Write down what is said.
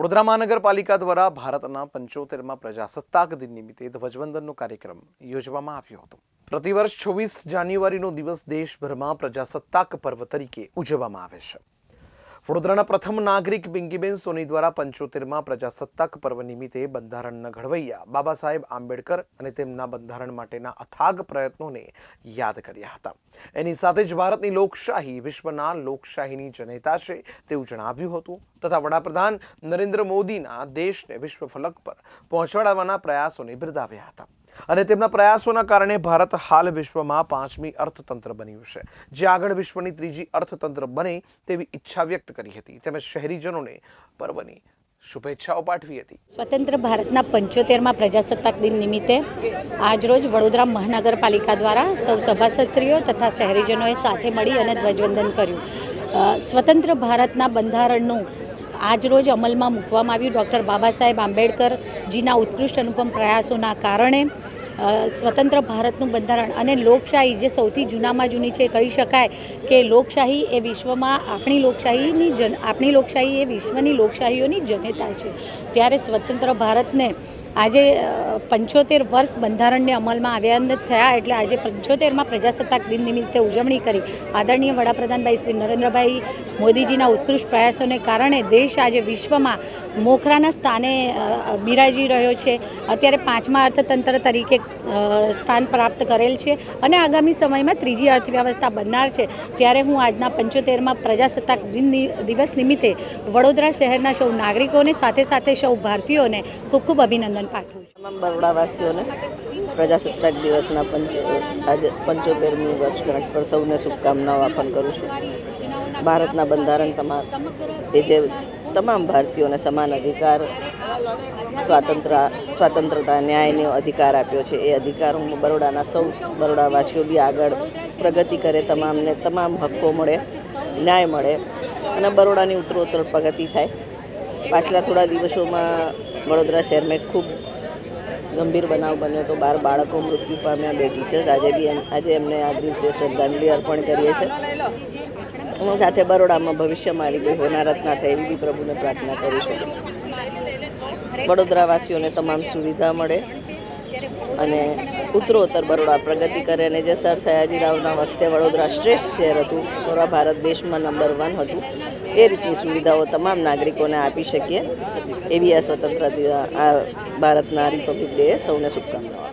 વડોદરા મહાનગરપાલિકા દ્વારા ભારતના પંચોતેરમાં પ્રજાસત્તાક દિન નિમિત્તે ધ્વજવંદનનો કાર્યક્રમ યોજવામાં આવ્યો હતો. પ્રતિવર્ષ છવ્વીસ જાન્યુઆરીનો દિવસ દેશભરમાં પ્રજાસત્તાક પર્વ તરીકે ઉજવવામાં આવે છે. વડોદરાના પ્રથમ નાગરિક પિંકીબેન સોની દ્વારા પંચોતેરમાં પ્રજાસત્તાક પર્વ નિમિત્તે બંધારણના ઘડવૈયા બાબા સાહેબ આંબેડકર અને તેમના બંધારણ માટેના અથાગ પ્રયત્નોને યાદ કર્યા હતા. એની સાથે જ ભારતની લોકશાહી વિશ્વના લોકશાહીની જનેતા છે તેવું જણાવ્યું હતું તથા વડાપ્રધાન નરેન્દ્ર મોદીના દેશને વિશ્વ ફલક પર પહોંચાડવાના પ્રયાસોને બિરદાવ્યા હતા. અને તેમના પ્રયાસોના કારણે ભારત હાલ વિશ્વમાં પાંચમી અર્થતંત્ર બન્યું છે. જે આગળ વિશ્વની ત્રીજી અર્થતંત્ર બને તેવી ઈચ્છા વ્યક્ત કરી હતી. તેમજ શહેરીજનોને પર્વની શુભેચ્છાઓ પાઠવી હતી. સ્વતંત્ર ભારતના પંચોતેરમાં પ્રજાસત્તાક દિન નિમિત્તે આજરોજ વડોદરા મહાનગરપાલિકા દ્વારા સૌ સભાસદશ્રીઓ તથા શહેરીજનોએ સાથે મળી અને ધ્વજવંદન કર્યું. સ્વતંત્ર ભારતના બંધારણનું આજરોજ અમલમાં મૂકવામાં આવ્યું. ડૉક્ટર બાબા સાહેબ આંબેડકરજીના ઉત્કૃષ્ટ અનુપમ પ્રયાસોના કારણે સ્વતંત્ર ભારતનું બંધારણ અને લોકશાહી જે સૌથી જૂનામાં જૂની છે કહી શકાય કે લોકશાહી એ વિશ્વમાં આપણી લોકશાહીની જન, આપણી લોકશાહી એ વિશ્વની લોકશાહીઓની જનેતા છે. ત્યારે સ્વતંત્ર ભારતને આજે પંચોતેર વર્ષ બંધારણને અમલમાં આવ્યા થયા એટલે આજે પંચોતેરમાં પ્રજાસત્તાક દિન નિમિત્તે ઉજવણી કરી. આદરણીય વડાપ્રધાનભાઈ શ્રી નરેન્દ્રભાઈ મોદીજીના ઉત્કૃષ્ટ પ્રયાસોને કારણે દેશ આજે વિશ્વમાં મોખરાના સ્થાને બિરાજી રહ્યો છે. અત્યારે પાંચમા અર્થતંત્ર તરીકે સ્થાન પ્રાપ્ત કરેલ છે અને આગામી સમયમાં ત્રીજી અર્થવ્યવસ્થા બનનાર છે. ત્યારે હું આજના પંચોતેરમાં પ્રજાસત્તાક દિન દિવસ નિમિત્તે વડોદરા શહેરના સૌ નાગરિકોને સાથે સાથે સૌ ભારતીયોને ખૂબ ખૂબ અભિનંદન પાઠવું છું. તમામ બરોડાવાસીઓને પ્રજાસત્તાક દિવસના પંચ, આજે પંચોતેરમી વર્ષગાંઠ પર સૌને શુભકામનાઓ આપન કરું છું. ભારતના બંધારણ તમામ, એ જે તમામ ભારતીયોને સમાન અધિકાર, સ્વાતંત્ર, સ્વાતંત્રતા, ન્યાયનો અધિકાર આપ્યો છે, એ અધિકાર હું બરોડાના સૌ બરોડાવાસીઓ બી આગળ પ્રગતિ કરે, તમામને તમામ હક્કો મળે, ન્યાય મળે અને બરોડાની ઉત્તરોત્તર પ્રગતિ થાય. પાછલા થોડા દિવસોમાં વડોદરા શહેરમાં ખૂબ ગંભીર બનાવ બન્યો તો બાર બાળકો મૃત્યુ પામ્યા, બે ટીચર્સ આજે બી આજે એમને આ દિવસે શ્રદ્ધાંજલિ અર્પણ કરીએ છીએ. હું સાથે બરોડામાં ભવિષ્યમાં આવી ગઈ હોનારત ના થાય એવી બી પ્રભુને પ્રાર્થના કરું છું. વડોદરાવાસીઓને તમામ સુવિધા મળે અને ઉત્તરોત્તર બરોડા પ્રગતિ કરે અને જે સર સયાજીરાવના વખતે વડોદરા શ્રેષ્ઠ શહેર હતું પૂરા ભારત દેશમાં નંબર વન હતું. એ રીતની સુવિધાઓ તમામ નાગરિકોને આપી શકીએ. એવી આ સ્વતંત્ર ભારતના રિપબ્લિક ડે સૌને શુભકામનાઓ